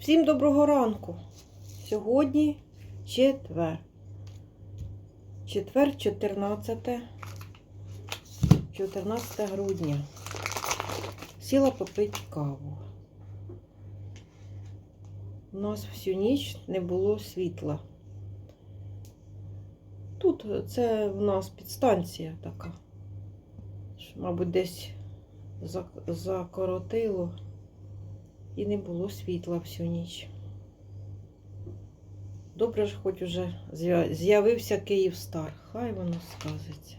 Всім доброго ранку. Сьогодні четвер. Четвер, 14, 14 грудня. Сіла попити каву. У нас всю ніч не було світла. Тут це в нас підстанція така. Мабуть, десь зак- закоротило і не було світла всю ніч. Добре ж, хоч уже з'я- з'явився Київстар. Хай воно сказиться.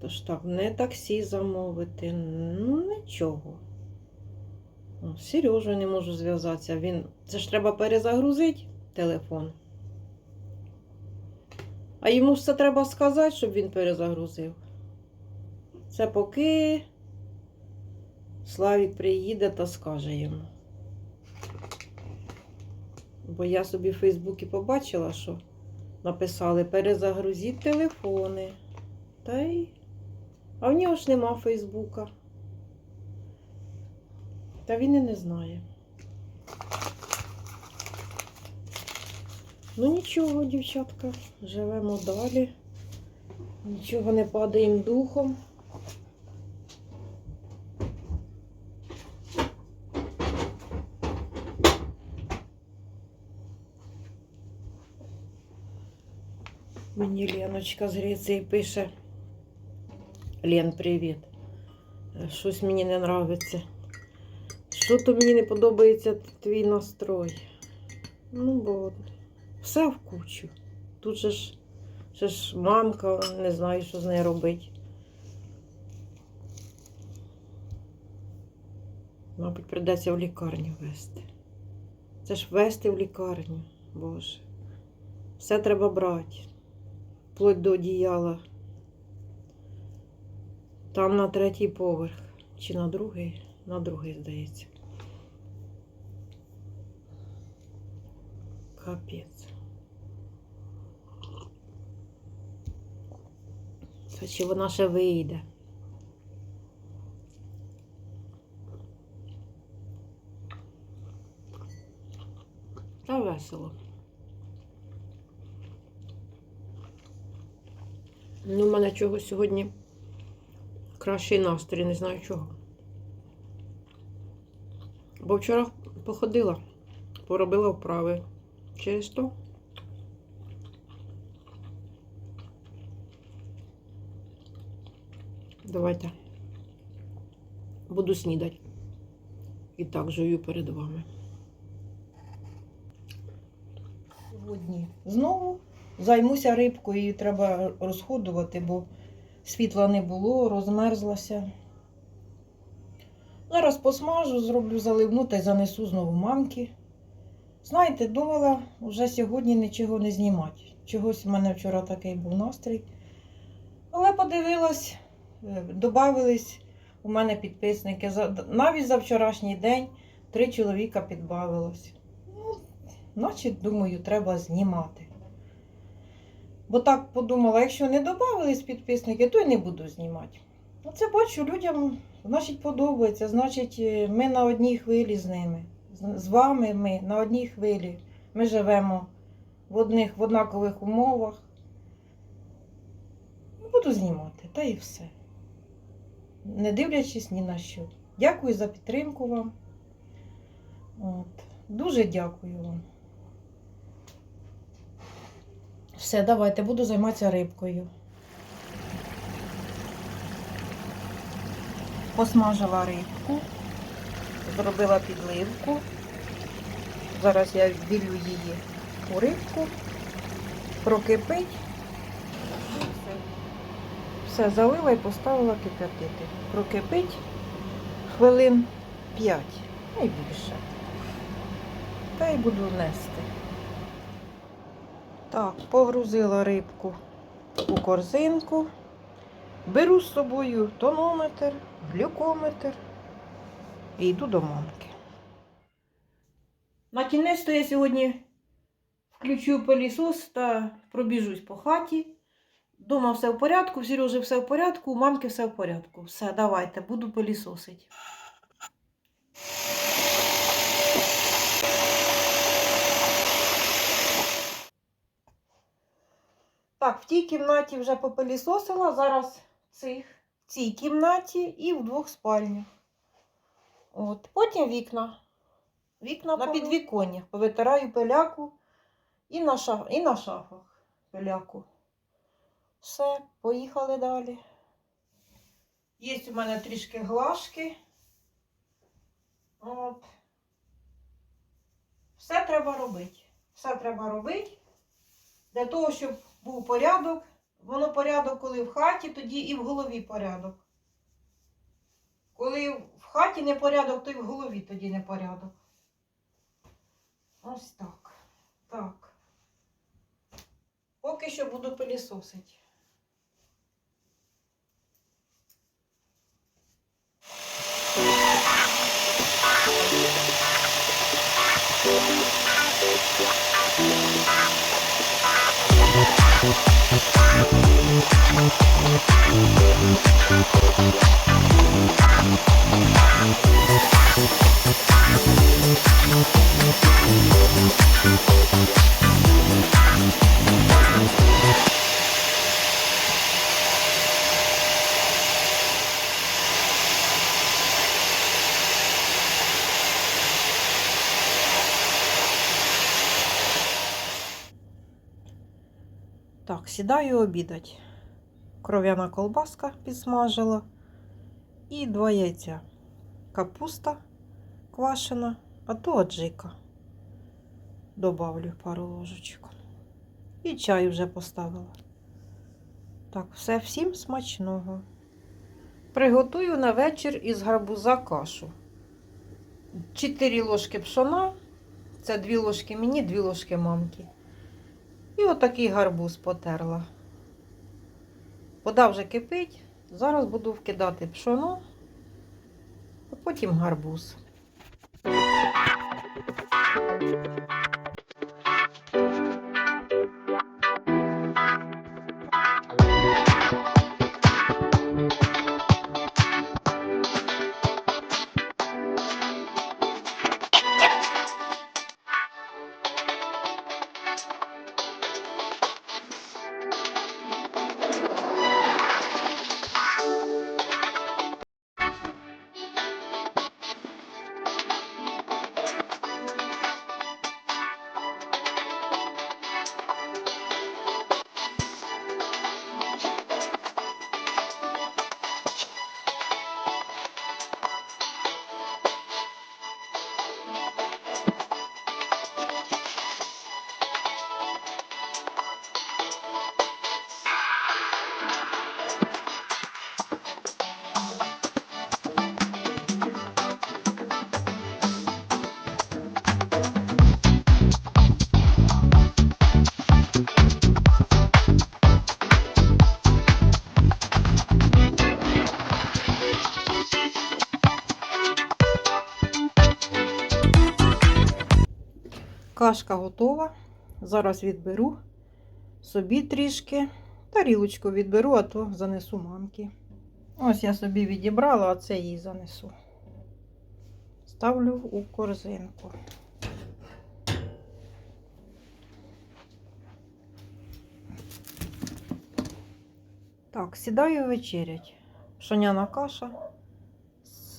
Тож так, не таксі замовити, ну нічого. Сережею не можу зв'язатися. Він... Це ж треба перезагрузити телефон. А йому все треба сказати, щоб він перезагрузив. Це поки Славік приїде та скаже йому. Бо я собі в Фейсбуці побачила, що написали перезагрузіть телефони. Та й. А в нього ж нема Фейсбука. Та він і не знає. Ну нічого, дівчатка, живемо далі. Нічого не падаємо духом. Леночка з Греції пише. Лен, привіт. Щось мені не нравиться. Що то мені не подобається твій настрой. Ну, бо все в кучу. Тут же ж, ще ж мамка, не знаю, що з нею робити. Мабуть, придеться в лікарню вести. Це ж вести в лікарню, Боже. Все треба брати. Вплоть до одіяла. Там на третій поверх. Чи на другий? На другий, здається. Капець. Це чи вона ще вийде? Та весело. Ну, у мене чогось сьогодні кращий настрій, не знаю чого. Бо вчора походила, поробила вправи. Через то. Давайте. Буду снідати. І так жую перед вами. Сьогодні знову займуся рибкою, її треба розходувати, бо світла не було, розмерзлася. Зараз посмажу, зроблю заливну та й занесу знову мамки. Знаєте, думала вже сьогодні нічого не знімати. Чогось в мене вчора такий був настрій. Але подивилась, е, додавились у мене підписники. Навіть за вчорашній день три чоловіка підбавилось. Ну, значить, думаю, треба знімати. Бо так подумала, якщо не додавались підписники, то й не буду знімати. Оце бачу, людям, значить, подобається, значить, е, ми на одній хвилі з ними. З- З вами ми на одній хвилі. Ми живемо в одних в однакових умовах. Ну, Буду знімати, та і все. Не дивлячись ні на що. Дякую за підтримку вам. От. Дуже дякую вам. Все, давайте, буду займатися рибкою. Посмажила рибку, зробила підливку. Зараз я вілю її у рибку, прокипить. Все. Все, залила і поставила кип'ятити. Прокипить хвилин 5, найбільше. Та й буду нести. Так, погрузила рибку у корзинку. Беру з собою тонометр, глюкометр і йду до мамки. На кінець то я сьогодні включу пилісос та пробіжусь по хаті. Дома все в порядку, в Сережі все в порядку, у мамки все в порядку. Все, давайте, буду пилісосити. Так, в тій кімнаті вже попилісосила, зараз в цих, в цій кімнаті і в двох спальнях. От. Потім вікна. Вікна на підвіконнях. Повитираю пиляку і на, шаф, і на шафах пиляку. Все, поїхали далі. Є у мене трішки глажки. От. Все треба робити. Все треба робити. Для того, щоб був порядок. Воно порядок, коли в хаті, тоді і в голові порядок. Коли в хаті не порядок, то і в голові тоді не порядок. Ось так. Так. Поки що буду пилісосити. Так, сідаю обідати. Кров'яна колбаска підсмажила. І два яйця. Капуста квашена, а то аджика. Добавлю пару ложечок. І чай вже поставила. Так, все всім смачного. Приготую на вечір із гарбуза кашу. 4 ложки пшона. Це 2 ложки мені, 2 ложки мамки. І отакий гарбуз потерла. Вода вже кипить. Зараз буду вкидати пшоно, а потім гарбуз. Кашка готова. Зараз відберу собі трішки. Тарілочку відберу, а то занесу мамки. Ось я собі відібрала, а це їй занесу. Ставлю у корзинку. Так, сідаю вечерять. Пшоняна каша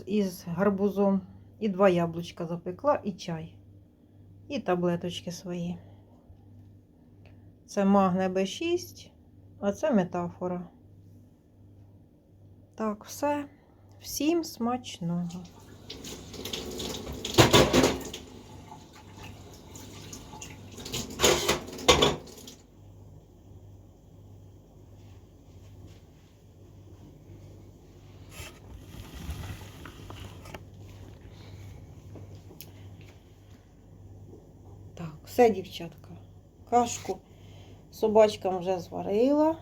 із гарбузом. І два яблучка запекла, і чай. І таблеточки свої. Це магне Б6, а це метафора. Так, все. Всім смачного. Так, все, дівчатка. Кашку собачкам вже зварила,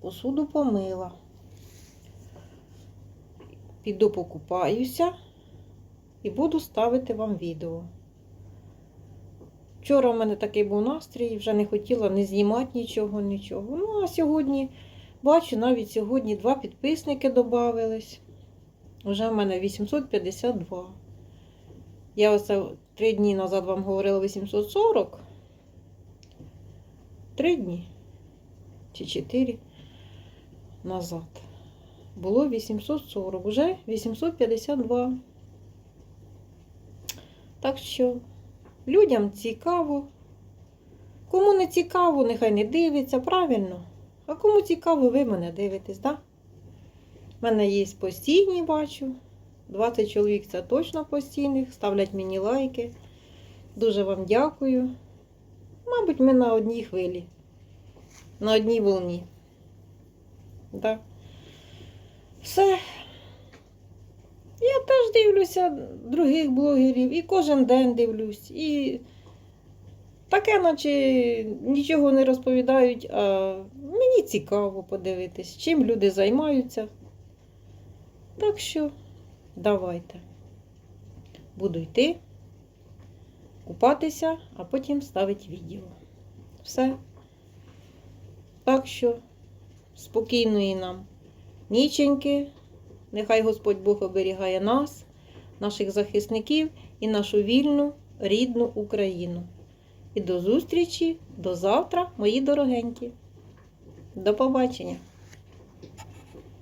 посуду помила. Піду покупаюся і буду ставити вам відео. Вчора в мене такий був настрій, вже не хотіла не знімати нічого, нічого. Ну, а сьогодні, бачу, навіть сьогодні два підписники додавились. Вже в мене 852. Я оце три дні назад вам говорила 840. Три дні. чи 4 назад. Було 840, вже 852. Так що людям цікаво. Кому не цікаво, нехай не дивиться, правильно. А кому цікаво, ви мене дивитесь, так? Да? У мене є постійні, бачу. 20 чоловік це точно постійних. Ставлять мені лайки. Дуже вам дякую. Мабуть, ми на одній хвилі. На одній волні. Да. Все. Я теж дивлюся других блогерів і кожен день дивлюсь. І таке, наче нічого не розповідають, а мені цікаво подивитись, чим люди займаються. Так що давайте. Буду йти, купатися, а потім ставити відео. Все. Так що спокійної нам ніченьки. Нехай Господь Бог оберігає нас, наших захисників і нашу вільну рідну Україну. І до зустрічі, до завтра, мої дорогенькі. До побачення!